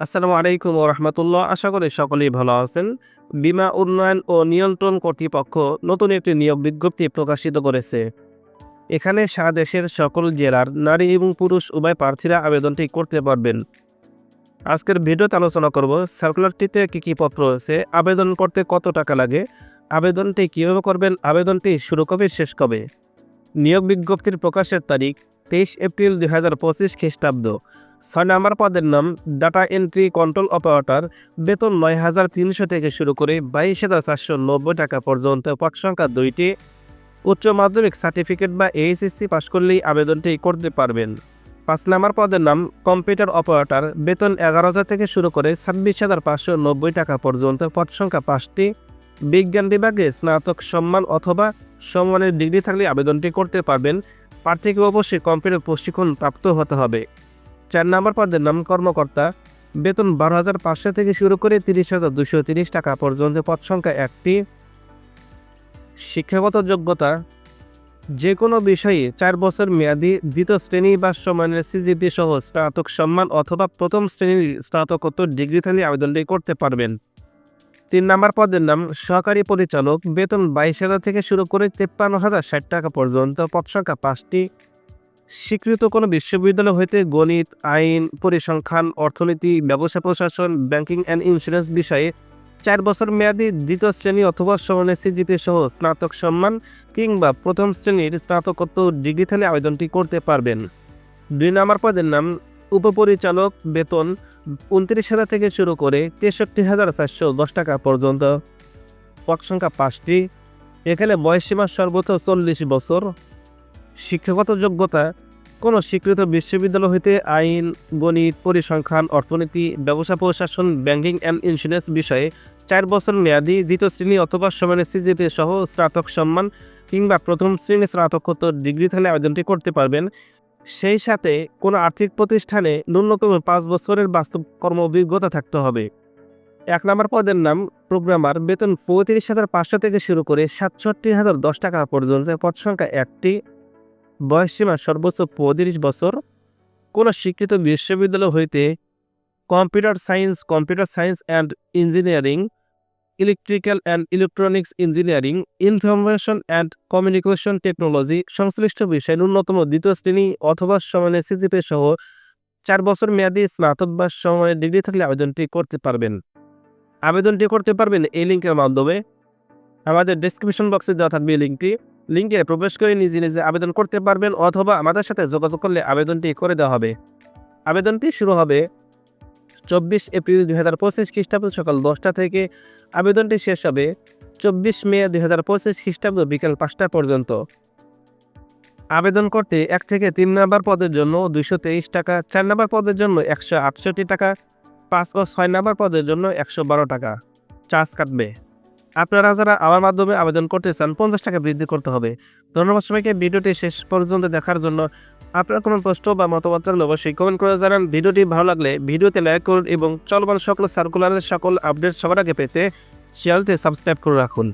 আসসালামু আলাইকুম রহমতুল্লাহ। আশা করি সকলেই ভালো আছেন। বীমা উন্নয়ন ও নিয়ন্ত্রণ কর্তৃপক্ষ নতুন একটি নিয়োগ বিজ্ঞপ্তি প্রকাশিত করেছে। এখানে সারা দেশের সকল জেলার নারী এবং পুরুষ উভয় প্রার্থীরা আবেদনটি করতে পারবেন। আজকের ভিডিওতে আলোচনা করব, সার্কুলারটিতে কী কী পত্র রয়েছে, আবেদন করতে কত টাকা লাগে, আবেদনটি কীভাবে করবেন, আবেদনটি শুরু কবে শেষ কবে? নিয়োগ বিজ্ঞপ্তির প্রকাশের তারিখ, তেইশ এপ্রিল দুই হাজার পঁচিশ খ্রিস্টাব্দ। ছয় নম্বর পদের নাম ডাটা এন্ট্রি কন্ট্রোল অপারেটর বেতন নয় হাজার তিনশো থেকে শুরু করে বাইশ হাজার চারশো নব্বই টাকা পর্যন্ত পদ সংখ্যা দুইটি। উচ্চ মাধ্যমিক সার্টিফিকেট বা এইচএসসি পাশ করলেই আবেদনটি করতে পারবেন। পাঁচ নম্বর পদের নাম কম্পিউটার অপারেটর বেতন এগারো হাজার থেকে শুরু করে ছাব্বিশ হাজার পাঁচশো নব্বই টাকা পর্যন্ত পদ সংখ্যা পাঁচটি। বিজ্ঞান বিভাগে স্নাতক সম্মান অথবা সম্মানের ডিগ্রি থাকলে আবেদনটি করতে পারবেন। প্রার্থীকে অবশ্যই কম্পিউটার প্রশিক্ষণ প্রাপ্ত হতে হবে। চার নম্বর পদের নাম কর্মকর্তা। বেতন বারো হাজার পাঁচশো থেকে শুরু করে তিরিশ হাজার দুশো তিরিশ টাকা পর্যন্ত পদ সংখ্যা একটি। শিক্ষাগত যোগ্যতা, যে কোনো বিষয়ে চার বছর মেয়াদি দ্বিতীয় শ্রেণি বা সমানের সিজিপি সহ স্নাতক সম্মান অথবা প্রথম শ্রেণির স্নাতকোত্তর ডিগ্রি থাকলে আবেদনটি করতে পারবেন। তিন নম্বর পদের নাম সহকারী পরিচালক, বেতন বাইশ হাজার থেকে শুরু করে তেপ্পান্ন হাজার ষাট টাকা পর্যন্ত পদ সংখ্যা পাঁচটি। স্বীকৃত কোনো বিশ্ববিদ্যালয় হইতে গণিত, আইন, পরিসংখ্যান, অর্থনীতি, ব্যবসা প্রশাসন, ব্যাংকিং অ্যান্ড ইন্স্যুরেন্স বিষয়ে চার বছর মেয়াদী দ্বিতীয় শ্রেণি অথবা সমানের সিজিপি সহ স্নাতক সম্মান কিংবা প্রথম শ্রেণির স্নাতকোত্তর ডিগ্রি থাকলে আবেদনটি করতে পারবেন। দুই নম্বর পদের নাম উপপরিচালক বেতন উনত্রিশ হাজার থেকে শুরু করে তেষট্টি হাজার চারশো দশ টাকা পর্যন্ত। পদ সংখ্যা পাঁচটি। এখানে বয়সসীমা সর্বোচ্চ চল্লিশ বছর। শিক্ষাগত যোগ্যতা, কোনো স্বীকৃত বিশ্ববিদ্যালয় হইতে আইন, গণিত, পরিসংখ্যান, অর্থনীতি, ব্যবসা প্রশাসন, ব্যাংকিং অ্যান্ড ইন্স্যুরেন্স বিষয়ে চার বছর মেয়াদি দ্বিতীয় শ্রেণি অথবা সমানের সিজিপি সহ স্নাতক সম্মান কিংবা প্রথম শ্রেণি স্নাতকোত্তর ডিগ্রি থাকলে আবেদনটি করতে পারবেন। সেই সাথে কোনো আর্থিক প্রতিষ্ঠানে ন্যূনতম পাঁচ বছরের বাস্তব কর্ম অভিজ্ঞতা থাকতে হবে। এক নম্বর পদের নাম, প্রোগ্রামার, বেতন পঁয়ত্রিশ হাজার পাঁচশো থেকে শুরু করে সাতষট্টি হাজার দশ টাকা পর্যন্ত, পদ সংখ্যা একটি। বয়সসীমা সর্বোচ্চ পঁয়ত্রিশ বছর। কোনো স্বীকৃত বিশ্ববিদ্যালয় হইতে computer science computer science and engineering, electrical and electronics engineering, information and communication technology সংশ্লিষ্ট বিষয়ে ন্যূনতম দ্বিতীয় শ্রেণি অথবা সমানের সিজিপি সহ চার বছর মেয়াদী স্নাতক বা সময়ের ডিগ্রি থাকলে আবেদনটি করতে পারবেন। আবেদনটি করতে পারবেন এই লিঙ্কের মাধ্যমে। আমাদের ডেসক্রিপশন বক্সে দেওয়া থাকবে এই লিঙ্কটি। লিঙ্কে প্রবেশ করে নিজে নিজে আবেদন করতে পারবেন অথবা আমাদের সাথে যোগাযোগ করলে আবেদনটি করে দেওয়া হবে। আবেদনটি শুরু হবে চব্বিশ এপ্রিল দুই হাজার পঁচিশ খ্রিস্টাব্দ সকাল দশটা থেকে। আবেদনটি শেষ হবে চব্বিশ মে দুই হাজার পঁচিশ খ্রিস্টাব্দ বিকেল পাঁচটা পর্যন্ত। আবেদন করতে এক থেকে তিন নম্বর পদের জন্য দুইশো তেইশ টাকা, চার নম্বর পদের জন্য একশো আটষট্টি টাকা, পাঁচ ও ছয় নম্বর পদের জন্য একশো বারো টাকা। চার্জ কাটবে। আপনারা যারা আমার মাধ্যমে আবেদন করতে চান, পঞ্চাশ টাকা বৃদ্ধি করতে হবে। ধন্যবাদ সবাইকে। ভিডিওটি শেষ পর্যন্ত দেখার জন্য আপনার কোনো প্রশ্ন বা মতামত থাকলে অবশ্যই কমেন্ট করে জানান। ভিডিওটি ভালো লাগলে ভিডিওতে লাইক করুন এবং চলমান সকল সার্কুলারের সকল আপডেট সবার আগে পেতে চ্যানেলটি সাবস্ক্রাইব করে রাখুন।